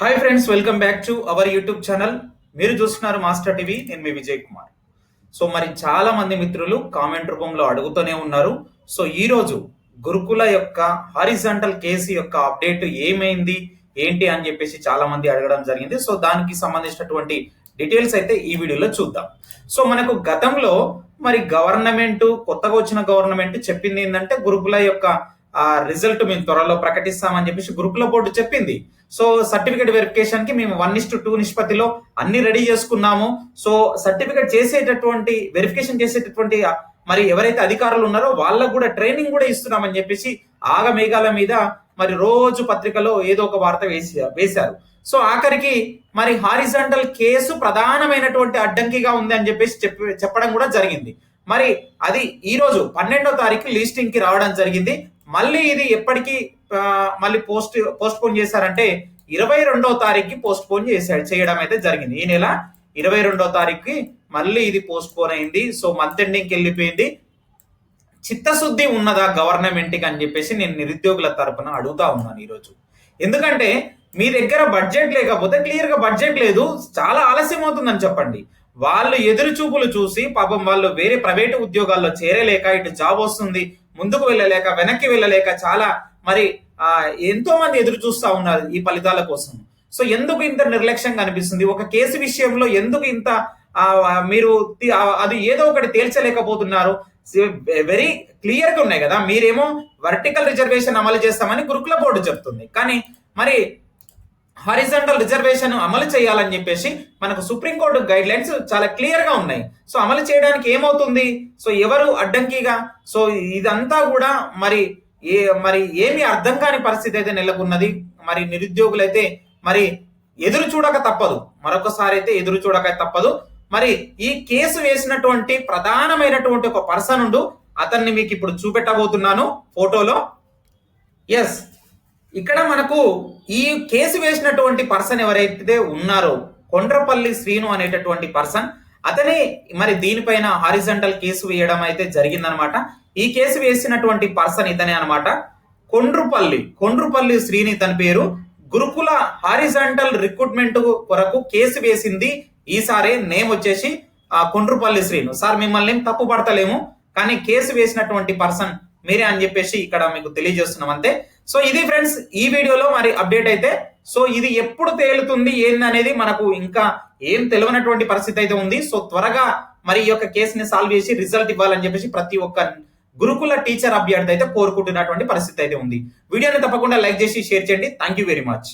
Hi friends welcome back to our YouTube channel మీరు చూస్తున్నారు master TV నేను మీ Vijay Kumar. So మరి చాలా మంది మిత్రులు కామెంట్ రూపంలో అడుగుతూనే ఉన్నారు. సో ఈ రోజు గురుకుల యొక్క హారిజంటల్ కేసు యొక్క అప్డేట్ ఏమైంది ఏంటి అని చెప్పేసి చాలా మంది అడగడం జరిగింది. సో దానికి సంబంధించినటువంటి డీటెయిల్స్ అయితే ఈ వీడియోలో చూద్దాం. సో మనకు గతంలో మరి గవర్నమెంట్ కొత్తగా వచ్చిన గవర్నమెంట్ చెప్పింది ఏంటంటే గురుకుల యొక్క ఆ రిజల్ట్ మేము త్వరలో ప్రకటిస్తామని చెప్పేసి గురుకుల బోర్డు చెప్పింది. సో సర్టిఫికేట్ వెరిఫికేషన్కి మేము వన్ ఇస్ టూ నిష్పత్తిలో అన్ని రెడీ చేసుకున్నాము. సో సర్టిఫికేట్ చేసేటటువంటి వెరిఫికేషన్ చేసేటటువంటి మరి ఎవరైతే అధికారులు ఉన్నారో వాళ్ళకు కూడా ట్రైనింగ్ కూడా ఇస్తున్నామని చెప్పేసి ఆగమేఘాల మీద మరి రోజు పత్రికలో ఏదో ఒక వార్త వేసి వేశారు. సో ఆఖరికి మరి హారిజంటల్ కేసు ప్రధానమైనటువంటి అడ్డంకిగా ఉంది అని చెప్పేసి చెప్పడం కూడా జరిగింది. మరి అది ఈ రోజు పన్నెండో తారీఖు లిస్టింగ్కి రావడం జరిగింది. మళ్ళీ ఇది ఎప్పటికీ మళ్ళీ పోస్ట్ పోస్ట్ పోన్ చేశారంటే ఇరవై రెండో తారీఖుకి పోస్ట్ పోన్ చేశాడు చేయడం అయితే జరిగింది. ఈ నెల ఇరవై రెండో తారీఖుకి మళ్ళీ ఇది పోస్ట్ పోన్ అయింది సో మంత్ ఎండింగ్కి వెళ్ళిపోయింది. చిత్తశుద్ధి ఉన్నదా గవర్నమెంట్కి అని చెప్పేసి నేను నిరుద్యోగుల తరపున అడుగుతా ఉన్నాను ఈరోజు. ఎందుకంటే మీ దగ్గర బడ్జెట్ లేకపోతే క్లియర్గా బడ్జెట్ లేదు. చాలా ఆలస్యం అవుతుందని చెప్పండి. వాళ్ళు ఎదురు చూపులు చూసి పాపం వాళ్ళు వేరే ప్రైవేటు ఉద్యోగాల్లో చేరలేక ఇటు జాబ్ వస్తుంది ముందుకు వెళ్ళలేక వెనక్కి వెళ్ళలేక చాలా మరి ఆ, ఎంతో మంది ఎదురు చూస్తూ ఉన్నారు ఈ ఫలితాల కోసం. సో ఎందుకు ఇంత నిర్లక్ష్యంగా అనిపిస్తుంది? ఒక కేసు విషయంలో ఎందుకు ఇంత ఆ, మీరు అది ఏదో ఒకటి తేల్చలేకపోతున్నారు? వెరీ క్లియర్గా ఉన్నాయి కదా. మీరేమో వర్టికల్ రిజర్వేషన్ అమలు చేస్తామని గురుకుల బోర్డు చెప్తుంది. కానీ మరి హారిజంటల్ రిజర్వేషన్ అమలు చేయాలని చెప్పేసి మనకు సుప్రీంకోర్టు గైడ్ లైన్స్ చాలా క్లియర్గా ఉన్నాయి. సో అమలు చేయడానికి ఏమవుతుంది? సో ఎవరు అడ్డంకిగా? సో ఇదంతా కూడా మరి ఏ మరి ఏమి అర్థం కాని పరిస్థితి అయితే నెలకొన్నది. మరి నిరుద్యోగులైతే మరి ఎదురు చూడక తప్పదు. మరొకసారి అయితే ఎదురు చూడక తప్పదు. మరి ఈ కేసు వేసినటువంటి ప్రధానమైనటువంటి ఒక పర్సన్ ఉండు అతన్ని మీకు ఇప్పుడు చూపెట్టబోతున్నాను ఫోటోలో. ఎస్ ఇక్కడ మనకు ఈ కేసు వేసినటువంటి పర్సన్ ఎవరైతే ఉన్నారో కొండ్రపల్లి శ్రీను అనేటటువంటి పర్సన్ అతనే మరి దీనిపైన హారిజంటల్ కేసు వేయడం అయితే జరిగిందనమాట. ఈ కేసు వేసినటువంటి పర్సన్ ఇతనే అనమాట. కొండ్రుపల్లి కొండ్రుపల్లి శ్రీని ఇతని పేరు. గురుకుల హారిజంటల్ రిక్రూట్మెంట్ కొరకు కేసు వేసింది. ఈసారి నేమ్ వచ్చేసి ఆ కొండ్రుపల్లి శ్రీను. సార్ మిమ్మల్ని ఏం తప్పు పడతలేము కానీ కేసు వేసినటువంటి పర్సన్ మీరే అని చెప్పేసి ఇక్కడ మీకు తెలియజేస్తున్నాం అంతే సో ఇది ఫ్రెండ్స్ ఈ వీడియోలో మరి అప్డేట్ అయితే సో ఇది ఎప్పుడు తేలుతుంది ఏంది అనేది మనకు ఇంకా ఏం తెలియనటువంటి పరిస్థితి అయితే ఉంది. సో త్వరగా మరి ఈ యొక్క కేసుని సాల్వ్ చేసి రిజల్ట్ ఇవ్వాలని చెప్పేసి ప్రతి ఒక్క గురుకుల టీచర్ అభ్యర్థి అయితే కోరుకుంటున్నటువంటి పరిస్థితి అయితే ఉంది. వీడియోని తప్పకుండా లైక్ చేసి షేర్ చేయండి. Thank you very much